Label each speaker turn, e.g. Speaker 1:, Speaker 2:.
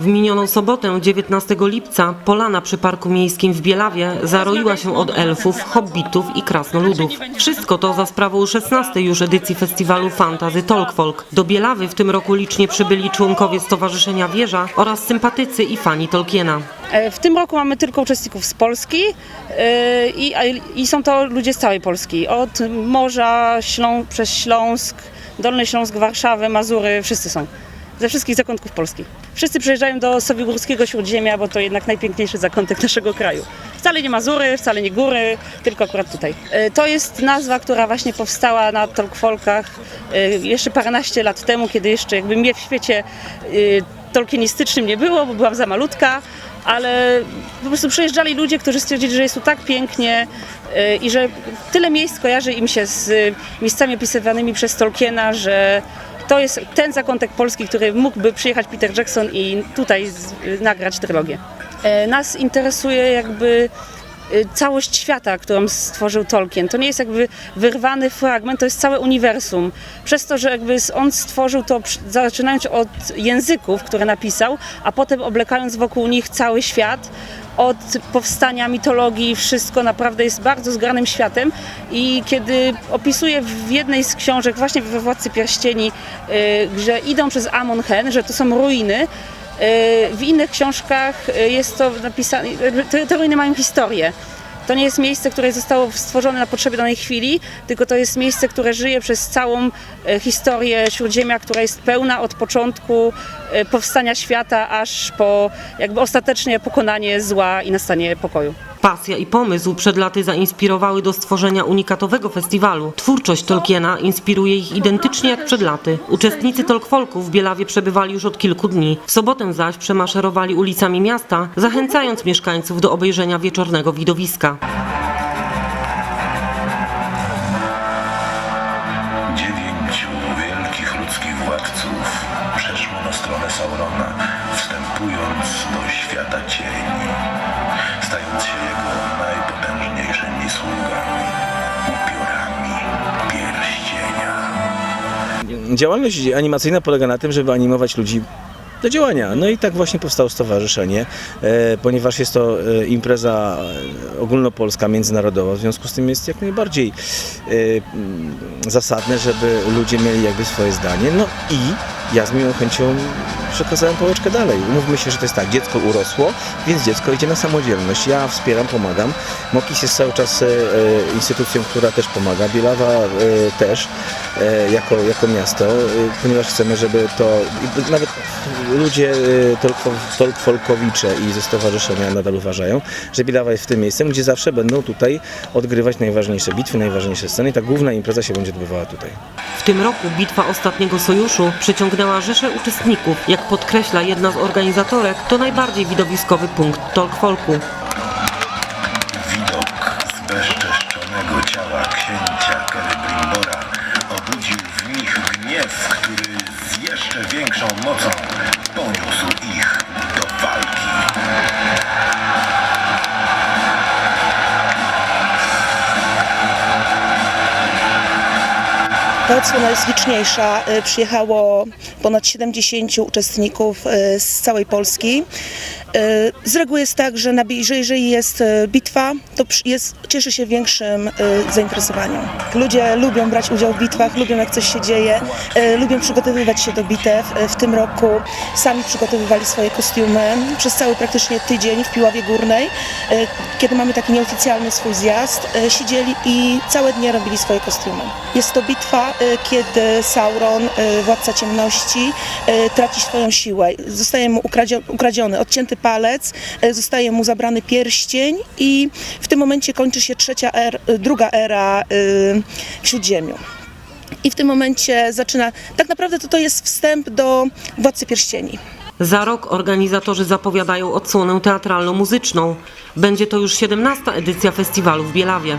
Speaker 1: W minioną sobotę, 19 lipca, polana przy Parku Miejskim w Bielawie zaroiła się od elfów, hobbitów i krasnoludów. Wszystko to za sprawą 16 już edycji festiwalu Fantazy Talk Folk. Do Bielawy w tym roku licznie przybyli członkowie Stowarzyszenia Wieża oraz sympatycy i fani Tolkiena.
Speaker 2: E, W tym roku mamy tylko uczestników z Polski e, i, i są to ludzie z całej Polski. Od morza Ślą, przez Śląsk, Dolny Śląsk, Warszawę, Mazury, wszyscy są. Ze wszystkich zakątków Polski. Wszyscy przyjeżdżają do Sowiegórskiego Śródziemia, bo to jednak najpiękniejszy zakątek naszego kraju. Wcale nie Mazury, wcale nie góry, tylko akurat tutaj. E, To jest nazwa, która właśnie powstała na Tolkfolkach e, jeszcze paręnaście lat temu, kiedy jeszcze jakby mnie w świecie e, tolkienistycznym nie było, bo byłam za malutka, ale po prostu przyjeżdżali ludzie, którzy stwierdzili, że jest tu tak pięknie i że tyle miejsc kojarzy im się z miejscami opisywanymi przez Tolkiena, że to jest ten zakątek Polski, który mógłby przyjechać Peter Jackson i tutaj z, nagrać trylogię. E, Nas interesuje jakby całość świata, którą stworzył Tolkien. To nie jest jakby wyrwany fragment, to jest całe uniwersum. Przez to, że jakby on stworzył to zaczynając od języków, które napisał, a potem oblekając wokół nich cały świat, od powstania mitologii, wszystko naprawdę jest bardzo zgranym światem i kiedy opisuje w jednej z książek, właśnie we Władcy Pierścieni, y, że idą przez Amon Hen, że to są ruiny, Y, W innych książkach y, jest to napisane, te, te ruiny mają historię. To nie jest miejsce, które zostało stworzone na potrzeby danej chwili, tylko to jest miejsce, które żyje przez całą historię Śródziemia, która jest pełna od początku powstania świata, aż po jakby ostatecznie pokonanie zła i nastanie pokoju.
Speaker 1: Pasja i pomysł przed laty zainspirowały do stworzenia unikatowego festiwalu. Twórczość Tolkiena inspiruje ich identycznie jak przed laty. Uczestnicy Tolkfolku w Bielawie przebywali już od kilku dni. W sobotę zaś przemaszerowali ulicami miasta, zachęcając mieszkańców do obejrzenia wieczornego widowiska.
Speaker 3: Działalność animacyjna polega na tym, żeby animować ludzi do działania. No i tak właśnie powstało stowarzyszenie, e, ponieważ jest to e, impreza e, ogólnopolska, międzynarodowa, w związku z tym jest jak najbardziej zasadne, żeby ludzie mieli jakby swoje zdanie. No i ja z miłą chęcią przekazałem pałeczkę dalej. Umówmy się, że to jest tak, dziecko urosło, więc dziecko idzie na samodzielność. Ja wspieram, pomagam. Mokis jest cały czas e, e, instytucją, która też pomaga. Bielawa e, też jako, jako miasto, ponieważ chcemy, żeby to nawet ludzie e, tolko, tolkfolkowicze i ze stowarzyszenia nadal uważają, że Bielawa jest w tym miejscem, gdzie zawsze będą tutaj odgrywać najważniejsze bitwy, najważniejsze sceny ta główna impreza się będzie odbywała tutaj.
Speaker 1: W tym roku bitwa ostatniego sojuszu przyciągnęła rzeszę uczestników. Jak podkreśla jedna z organizatorek, to najbardziej widowiskowy punkt Tolkfolku.
Speaker 4: Widok zbezczeszczonego ciała księcia Celebrimbora obudził w nich gniew, który z jeszcze większą mocą
Speaker 5: Ta odsłona jest liczniejsza. Y, Przyjechało ponad 70 uczestników y, z całej Polski. Y, Z reguły jest tak, że, na, że jeżeli jest y, bitwa, to jest, cieszy się większym y, zainteresowaniem. Ludzie lubią brać udział w bitwach, lubią jak coś się dzieje, lubią przygotowywać się do bitew. W tym roku sami przygotowywali swoje kostiumy przez cały praktycznie tydzień w Piławie Górnej, kiedy mamy taki nieoficjalny swój zjazd, siedzieli i całe dnie robili swoje kostiumy. Jest to bitwa, kiedy Sauron, władca ciemności, traci swoją siłę. Zostaje mu ukradzio- ukradziony, odcięty palec, y, zostaje mu zabrany pierścień i w tym momencie kończy się trzecia er, y, druga era y, w Śródziemiu. I w tym momencie zaczyna, tak naprawdę to, to jest wstęp do Władcy Pierścieni.
Speaker 1: Za rok organizatorzy zapowiadają odsłonę teatralno-muzyczną. Będzie to już 17 edycja festiwalu w Bielawie.